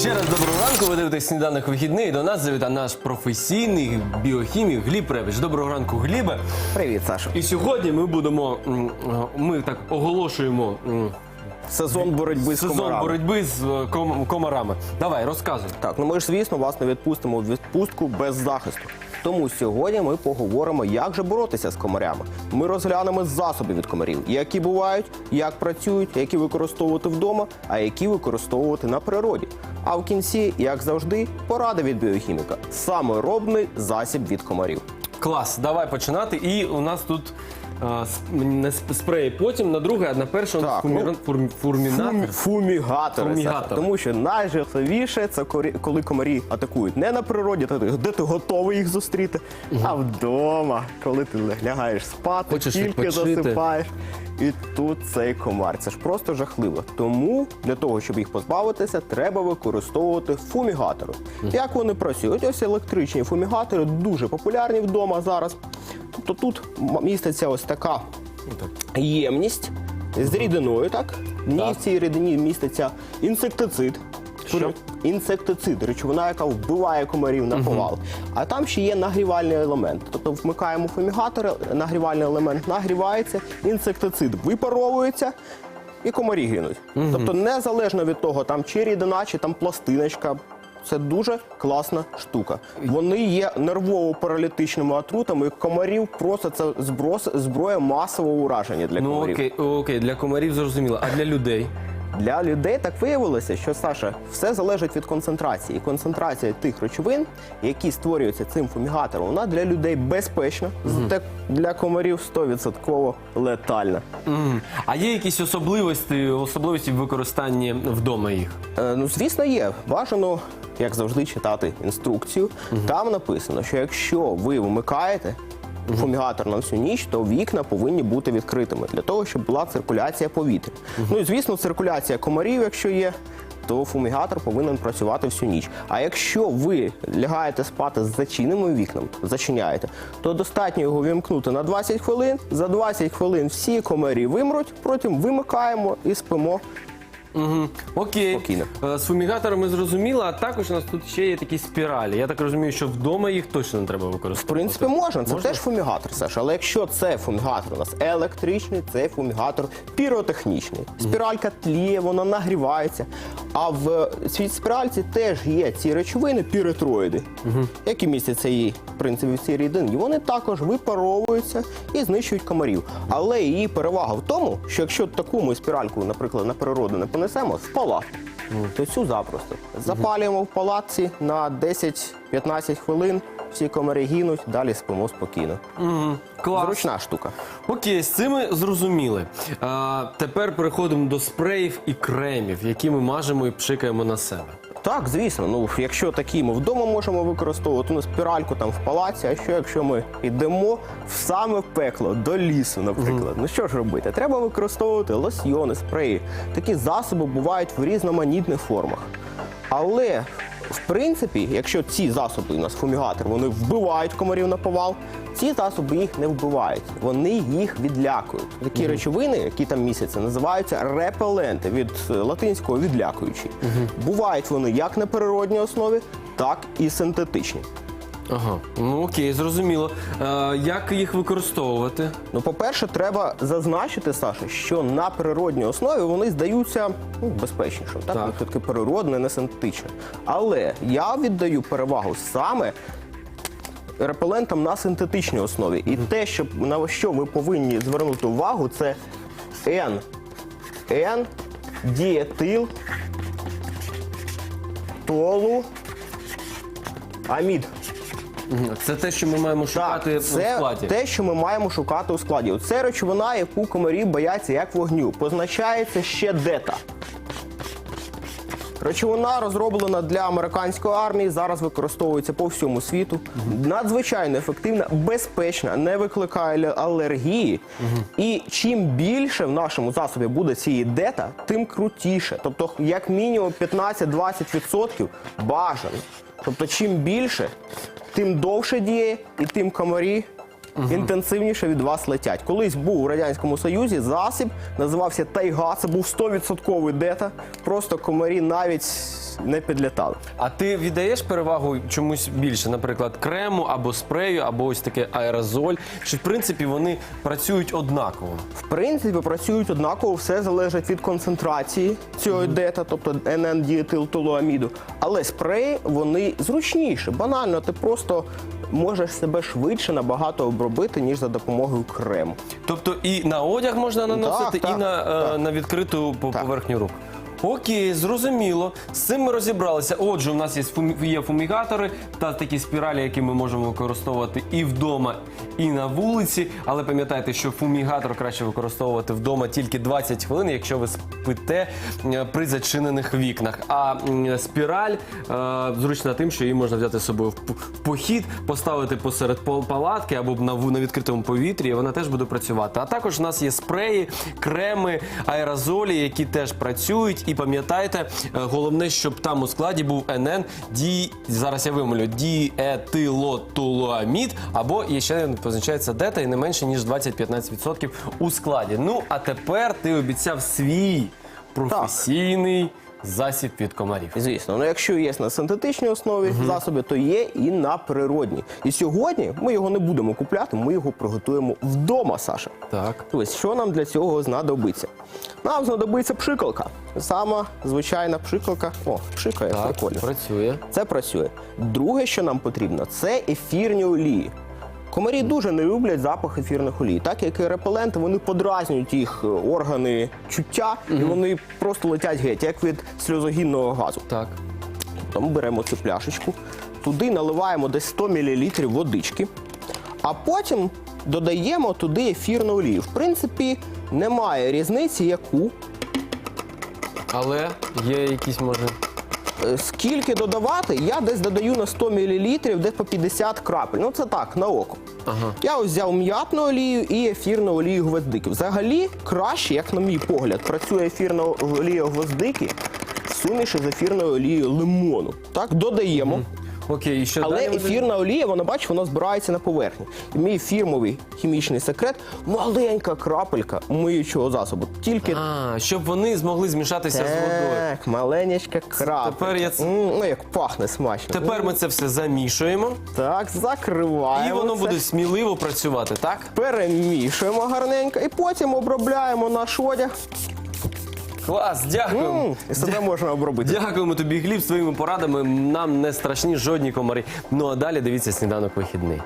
Ще раз доброго ранку. Ви дивитесь сніданок вихідний. До нас завітав наш професійний біохімік Гліб Ревич. Доброго ранку, Глібе. Привіт, Сашо. І сьогодні ми будемо. м, Ми так оголошуємо м, Сезон боротьби з сезон комарами. боротьби з е, ком- комарами. Давай, розказуй. Так, ну ми ж, звісно, вас не відпустимо в відпустку без захисту. Тому сьогодні ми поговоримо, як же боротися з комарями. Ми розглянемо засоби від комарів, які бувають, як працюють, які використовувати вдома, а які використовувати на природі. А в кінці, як завжди, порада від біохіміка саморобний засіб від комарів. Клас, давай починати. І у нас тут не сп- спрей потім, на друге, а на перше у нас Так, фуміра- ну, фурм- фурмінатор. Фумі- Фумігатори. Саша. Тому що найжахливіше це корі- коли комарі атакують не на природі, та ти- де ти готовий їх зустріти, а вдома, коли ти лягаєш спати, Хочеш тільки відпочити. засипаєш. І тут цей комар. Це ж просто жахливо. Тому для того, щоб їх позбавитися, треба використовувати фумігатори. Як вони працюють? Ось електричні фумігатори дуже популярні вдома зараз. Тобто тут міститься ось така ємність з рідиною, так? В ній в цій рідині міститься інсектицид. Що? Інсектицид, речовина, яка вбиває комарів на повал. А там ще є нагрівальний елемент. Тобто вмикаємо фумігатор, нагрівальний елемент нагрівається, інсектицид випаровується. І комарі гинуть. Тобто, незалежно від того, там чи рідина, чи там пластиночка, це дуже класна штука. Вони є нервово-паралітичними отрутами, і комарів просто це зброс, зброя масового ураження для Ну комарів. окей, окей, для комарів зрозуміло. А для людей? Для людей так виявилося, що Саша, все залежить від концентрації. І концентрація тих речовин, які створюються цим фумігатором, вона для людей безпечна, зате для комарів 100% летальна. Мгм. А є якісь особливості, особливості в використанні вдома їх? Е, ну, звісно, є. Бажано, як завжди, читати інструкцію. Там написано, що якщо ви вмикаєте фумігатор на всю ніч, то вікна повинні бути відкритими для того, щоб була циркуляція повітря. Ну і звісно, циркуляція комарів, якщо є. То фумігатор повинен працювати всю ніч. А якщо ви лягаєте спати з зачиненими вікнами, зачиняєте, то достатньо його вімкнути на 20 хвилин. За 20 хвилин всі комарі вимруть, потім вимикаємо і спимо Угу. Окей. Спокійно. Е, З фумігаторами зрозуміло, а також у нас тут ще є такі спіралі. Я так розумію, що вдома їх точно не треба В використовувати. принципі, можна. Це теж фумігатор, Саш. Але якщо це фумігатор у нас електричний, це фумігатор піротехнічний. Спіралька тліє, вона нагрівається. А в світспіральці спіральці теж є ці речовини, піретроїди, які містяться її, в принципі, в цій рідині. Вони також випаровуються і знищують комарів. Але її перевага в тому, що якщо таку ми спіральку, наприклад, на природу не понесемо, в палат, то цю запросто. Запалюємо в палатці на 10-15 хвилин, всі комарі гинуть, далі спимо спокійно. Угу. Клас. Зручна штука. Окей, з цим ми зрозуміли. А, тепер переходимо до спреїв і кремів, які ми мажемо і пшикаємо на себе. Так, звісно, ну якщо такі ми вдома можемо використовувати, ну спіральку там в палаці, а що якщо ми йдемо в саме пекло, до лісу, наприклад. Ну що ж робити? Треба використовувати лосьйони, спреї. Такі засоби бувають в різноманітних формах. Але в принципі, якщо ці засоби у нас фумігатор, вони вбивають комарів на повал, ці засоби їх не вбивають, вони їх відлякують. Такі речовини, які там місяця, називаються репеленти від е, латинського відлякуючі. Бувають вони як на природній основі, так і синтетичні. Ага, ну окей, зрозуміло. А, як їх використовувати? Ну, по-перше, треба зазначити, Саша, що на природній основі вони здаються ну, безпечнішим. Так, Так. так. таки природне, не синтетичне. Але я віддаю перевагу саме репелентам на синтетичній основі. І те, що на що ви повинні звернути увагу, це N. N, дієтил, толу, амід. Це те, що ми маємо шукати Так, це складі. те, що ми маємо шукати у складі. Це речовина, яку комарі бояться як вогню. Позначається ще дета. Речовина розроблена для американської армії, зараз використовується по всьому світу. Надзвичайно ефективна, безпечна, не викликає алергії. І чим більше в нашому засобі буде цієї дета, тим крутіше. Тобто, як мінімум 15-20% бажано. Тобто, чим більше, тим довше діє, і тим комарі інтенсивніше від вас летять. Колись був у радянському союзі засіб, називався Тайга. Це був 100% дета. Просто комарі навіть не підлітали. А ти віддаєш перевагу чомусь більше, наприклад, крему або спрею, або ось таке аерозоль? Чи в принципі вони працюють однаково? В принципі, працюють однаково, все залежить від концентрації цього дета, тобто НН-діетилтолуаміду. Але спреї вони зручніші. Банально, ти просто можеш себе швидше набагато обробити, ніж за допомогою крему. Тобто і на одяг можна наносити, так, і на, е, так. на відкриту по- Так. поверхню рук. Окей, зрозуміло. З цим ми розібралися. Отже, у нас є, фумі- є фумігатори та такі спіралі, які ми можемо використовувати і вдома, і на вулиці. Але пам'ятайте, що фумігатор краще використовувати вдома тільки 20 хвилин, якщо ви спите е, при зачинених вікнах. А спіраль е, зручна тим, що її можна взяти з собою в похід, поставити посеред пал- палатки або на, ву- на відкритому повітрі, і вона теж буде працювати. А також у нас є спреї, креми, аерозолі, які теж працюють. І пам'ятайте, е, головне, щоб там у складі був НН ді, зараз я вимолю, діетилотулуамід, або є ще позначається дета і не менше ніж 20-15% у складі. Ну а тепер ти обіцяв свій професійний засіб від комарів. Звісно, ну якщо є на синтетичній основі засоби, то є і на природній. І сьогодні ми його не будемо купляти, ми його приготуємо вдома, Саша. Так. Ось що нам для цього знадобиться? Нам знадобиться пшикалка. Сама звичайна пшикалка. О, пшикає, прикольно. працює. Це працює. Друге, що нам потрібно, це ефірні олії. Комарі дуже не люблять запах ефірних олій. Так як і репеленти, вони подразнюють їх е, органи чуття, і вони просто летять геть, як від сльозогінного газу. Так. Тому беремо цю пляшечку, туди наливаємо десь 100 мл водички, а потім додаємо туди ефірну олію. В принципі, немає різниці, яку. Але є якісь може. Скільки додавати, я десь додаю на 100 мл, десь по 50 крапель. Ну це так, на око. Ага. Я ось взяв м'ятну олію і ефірну олію гвоздики. Взагалі краще, як на мій погляд, працює ефірна олія гвоздики в суміші з ефірною олією лимону. Так, додаємо. Окей, і що Але далі? буде? ефірна олія, вона бачиш, вона збирається на поверхні. І мій фірмовий хімічний секрет маленька крапелька миючого засобу. Тільки А, щоб вони змогли змішатися з водою. так, маленька крапелька. Тепер я це- М, Ну, як пахне смачно. Тепер ми це все замішуємо, Так, закриваємо. і воно це. буде сміливо працювати, так? Перемішуємо гарненько і потім обробляємо наш одяг. Клас, дякуємо. І себе можна обробити. Дякуємо тобі, Гліб, з твоїми порадами. Нам не страшні жодні комарі. Ну а далі дивіться сніданок вихідний.